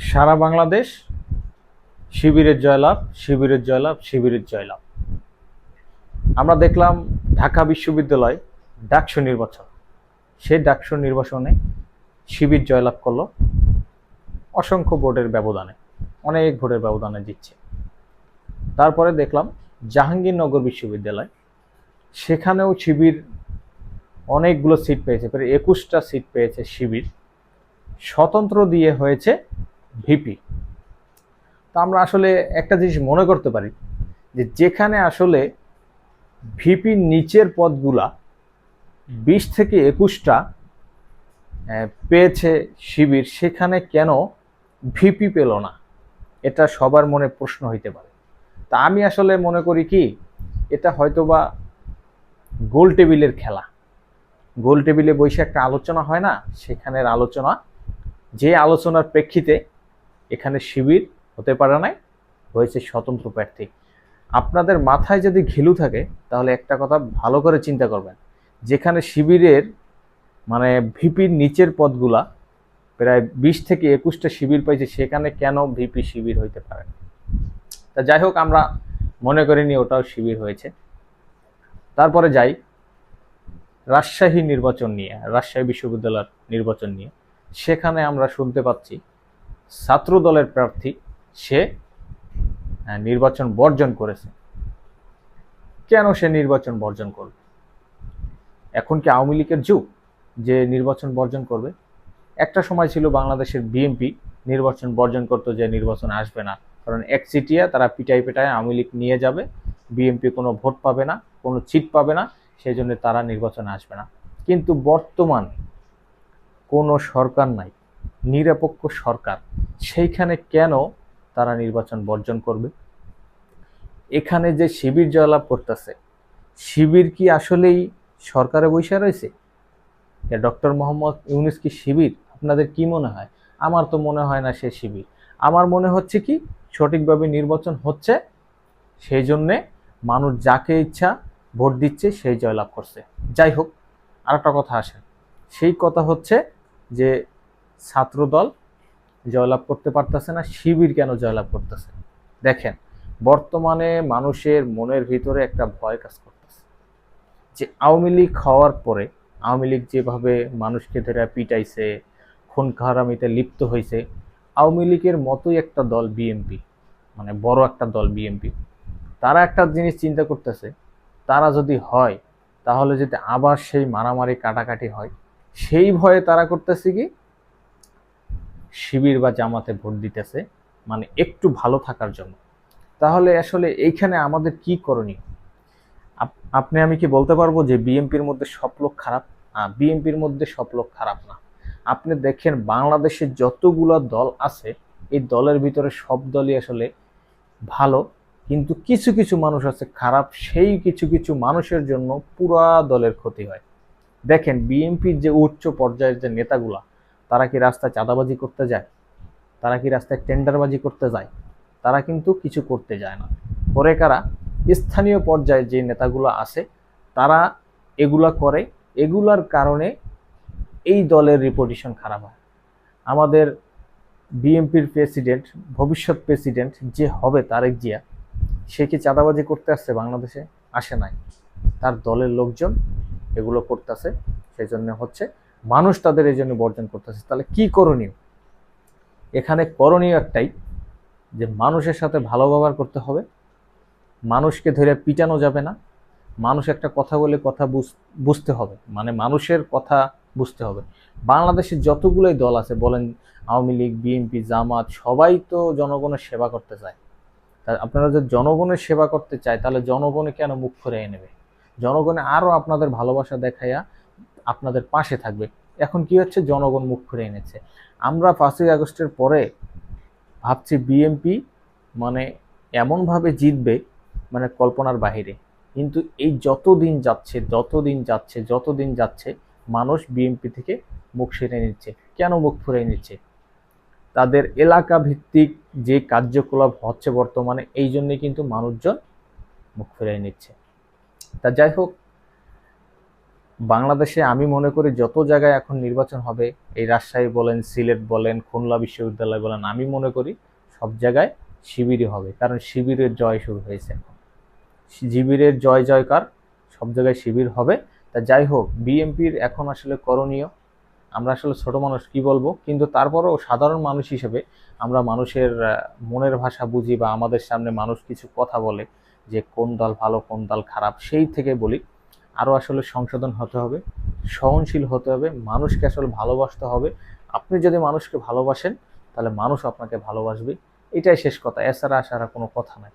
সারা বাংলাদেশ শিবিরের জয়লাভ শিবিরের জয়লাভ শিবিরের জয়লাভ। আমরা দেখলাম ঢাকা বিশ্ববিদ্যালয় ডাকসু নির্বাচন। সেই ডাকসু নির্বাচনে শিবির জয়লাভ করল অসংখ্য ভোটের ব্যবধানে, অনেক ভোটের ব্যবধানে জিতছে। তারপরে দেখলাম জাহাঙ্গীরনগর বিশ্ববিদ্যালয়, সেখানেও শিবির অনেকগুলো সিট পেয়েছে, প্রায় একুশটা সিট পেয়েছে শিবির। স্বতন্ত্র দিয়ে হয়েছে ভিপি তো আমরা আসলে একটা জিনিস মনে করতে পারি যে যেখানে আসলে ভিপির নিচের পদগুলা বিশ থেকে একুশটা পেয়েছে শিবির, সেখানে কেন ভিপি পেল না? এটা সবার মনে প্রশ্ন হইতে পারে। তা আমি আসলে মনে করি কি, এটা হয়তোবা গোল টেবিলের খেলা। গোল টেবিলে বসে একটা আলোচনা হয় না, সেখানের আলোচনা, যে আলোচনার প্রেক্ষিতে এখানে শিবির হতে পারে নাই, হয়েছে স্বতন্ত্র প্রার্থী। আপনাদের মাথায় যদি ঘিলু থাকে, তাহলে একটা কথা ভালো করে চিন্তা করবেন। যেখানে শিবিরের মানে ভিপির নিচের পদগুলা, প্রায় বিশ থেকে একুশটা শিবির পাইছে, সেখানে কেন ভিপি শিবির হইতে পারে তা যাই হোক, আমরা মনে করিনি ওটাও শিবির হয়েছে। তারপরে যাই, রাজশাহী নির্বাচন নিয়ে, রাজশাহী বিশ্ববিদ্যালয়ের নির্বাচন নিয়ে। সেখানে আমরা শুনতে পাচ্ছি ছাত্র দলের প্রার্থী, সে নির্বাচন বর্জন করেছে। কেন সে নির্বাচন বর্জন করবে? এখন কি আওয়ামী লীগের যুগ যে নির্বাচন বর্জন করবে? একটা সময় ছিল বাংলাদেশের বিএনপি নির্বাচন বর্জন করতো যে নির্বাচন আসবে না। কারণ এক সিটিয়া তারা পিটাই পিটায় আওয়ামী লীগ নিয়ে যাবে বিএনপি কোনো ভোট পাবে না, কোনো চিট পাবে না সেই জন্য তারা নির্বাচনে আসবে না। কিন্তু বর্তমানে কোনো সরকার নাই নিরপেক্ষ সরকার, সেইখানে কেন তারা নির্বাচন বর্জন করবে? এখানে যে শিবির জয়লাভ করতেছে, শিবির কি আসলেই সরকারে বসে রয়েছে? ডক্টর মোহাম্মদ ইউনুস কি শিবির? আপনাদের কি মনে হয়? আমার তো মনে হয় না সে শিবির। আমার মনে হচ্ছে কি, সঠিকভাবে নির্বাচন হচ্ছে, সেই জন্যে মানুষ যাকে ইচ্ছা ভোট দিচ্ছে, সেই জয়লাভ করছে। যাই হোক, আরেকটা কথা আসে সেই কথা হচ্ছে যে ছাত্রদল জয়লাভ করতে পারতেছে না, শিবির কেন জয়লাভ করতেছে? দেখেন, বর্তমানে মানুষের মনের ভিতরে একটা ভয় কাজ করতেছে। যে আওয়ামী লীগ হওয়ার পরে, আওয়ামী লীগ যেভাবে মানুষকে ধরে পিটাইছে, খুন খারামিতে লিপ্ত হয়েছে আওয়ামী লীগের মতোই একটা দল বিএমপি মানে বড় একটা দল বিএমপি তারা একটা জিনিস চিন্তা করতেছে, তারা যদি হয়, তাহলে যদি আবার সেই মারামারি কাটাকাটি হয়, সেই ভয়ে তারা করতেছে কি? শিবির বা জামাতে ভোট দিতেছে মানে একটু ভালো থাকার জন্য। তাহলে আসলে এইখানে আমাদের কি করণীয়? আপ- আপনি, আমি কি বলতে পারব যে বিএনপির মধ্যে সব লোক খারাপ? বিএনপির মধ্যে সব লোক খারাপ না। আপনি দেখেন বাংলাদেশের যতগুলো দল আছে, এই দলের ভিতরে সব দলই আসলে ভালো, কিন্তু কিছু কিছু মানুষ আছে খারাপ, সেই কিছু কিছু মানুষের জন্য পুরা দলের ক্ষতি হয়। দেখেন বিএনপির যে উচ্চ পর্যায়ের যে নেতাগুলা তারা কি রাস্তায় চাঁদাবাজি করতে যায়? তারা কি রাস্তায় টেন্ডারবাজি করতে যায়? তারা কিন্তু কিছু করতে যায় না। পরে কারা? স্থানীয় পর্যায়ে যে নেতাগুলো আছে, তারা এগুলা করে। এগুলার কারণে এই দলের রিপোজিশন খারাপ হয়। আমাদের বিএনপির প্রেসিডেন্ট ভবিষ্যৎ প্রেসিডেন্ট যে হবে তারেক জিয়া, সে কি চাঁদাবাজি করতে আসছে বাংলাদেশে? আসে নাই। তার দলের লোকজন এগুলো করতেছে। সেই জন্য হচ্ছে মানুষ তাদের এই জন্য বর্জন করতেছে। তাহলে কি করণীয়? এখানে করণীয় একটাই যে মানুষের সাথে ভালো ব্যবহার করতে হবে। মানুষকে ধরে পিটানো যাবে না। মানুষ একটা কথা বলে কথা বুঝ- বুঝতে হবে। মানে মানুষের কথা বুঝতে হবে। বাংলাদেশের যতগুলোই দল আছে, বলেন আওয়ামী লীগ, বিএনপি, জামাত, সবাই তো জনগণের সেবা করতে চায়। আপনারা যদি জনগণের সেবা করতে চায়, তাহলে জনগণে কেন মুখ ফিরিয়ে নেবে? জনগণে আরও আপনাদের ভালোবাসা দেখাইয়া আপনাদের পাশে থাকবে। এখন কি হচ্ছে? জনগণ মুখ ফিরিয়ে এনেছে। আমরা পাঁচই আগস্টের পরে ভাবছি বিএমপি মানে এমনভাবে জিতবে মানে কল্পনার বাহিরে। কিন্তু এই যত দিন যাচ্ছে যত দিন যাচ্ছে যত দিন যাচ্ছে, মানুষ বিএমপি থেকে মুখ সেরে নিচ্ছে। কেন মুখ ফিরিয়ে নিচ্ছে? তাদের এলাকা ভিত্তিক যে কার্যকলাপ হচ্ছে বর্তমানে, এই জন্যে কিন্তু মানুষজন মুখ ফিরিয়ে নিচ্ছে। তা যাই হোক বাংলাদেশে আমি মনে করি যত জায়গায় এখন নির্বাচন হবে, এই রাজশাহী বলেন, সিলেট বলেন, খুলনা বিশ্ববিদ্যালয় বলেন, আমি মনে করি সব জায়গায় শিবিরই হবে। কারণ শিবিরের জয় শুরু হয়েছে এখন। শিবিরের জয় জয়কার সব জায়গায় শিবির হবে। তা যাই হোক, বিএনপির এখন আসলে করণীয়, আমরা আসলে ছোট মানুষ কি বলব? কিন্তু তারপরেও সাধারণ মানুষ হিসেবে আমরা মানুষের মনের ভাষা বুঝি বা আমাদের সামনে মানুষ কিছু কথা বলে যে কোন দল ভালো, কোন দল খারাপ, সেই থেকে বলি। আরও আসলে সংশোধন হতে হবে, সহনশীল হতে হবে, মানুষকে আসলে ভালোবাসতে হবে। আপনি যদি মানুষকে ভালোবাসেন, তাহলে মানুষ আপনাকে ভালোবাসবে। এটাই শেষ কথা, এছাড়া আসার কোনো কথা নাই।